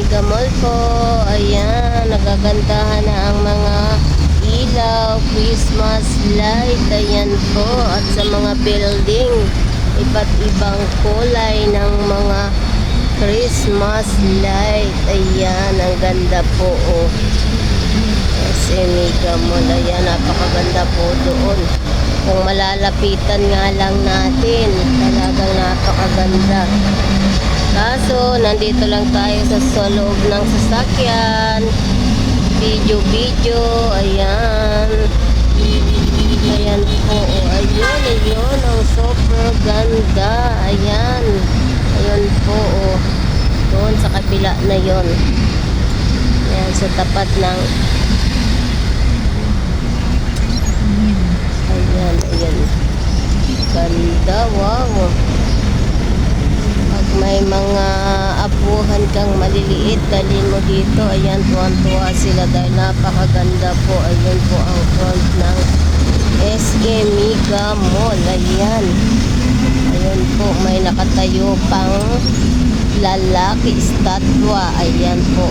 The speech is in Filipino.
Mega Mall po. Ayan, nagagandahan na ang mga ilaw, Christmas light. Ayan po. At sa mga building, iba't ibang kulay ng mga Christmas light. Ayan, ang ganda po. Oh. Kasi Mega Mall. Ayan, napakaganda po doon. Kung malalapitan nga lang natin, talagang napakaganda. Kaso, nandito lang tayo sa, sa loob ng sasakyan. Video-video, ayan. Ayan po, oh, ayun, ayun, ang super ganda. Ayan, ayun po, oh. Doon sa kabila na yon. Ayan, sa tapat ng Ayan, ayan. Ganda, wow. May mga apuhan kang maliliit, dalhin mo dito. Ayan, tuwan-tuwa sila dahil napakaganda po. Ayan po ang front ng SK Mega Mall. Ayan. Ayan po, may nakatayo pang lalaki estatwa. Ayan po,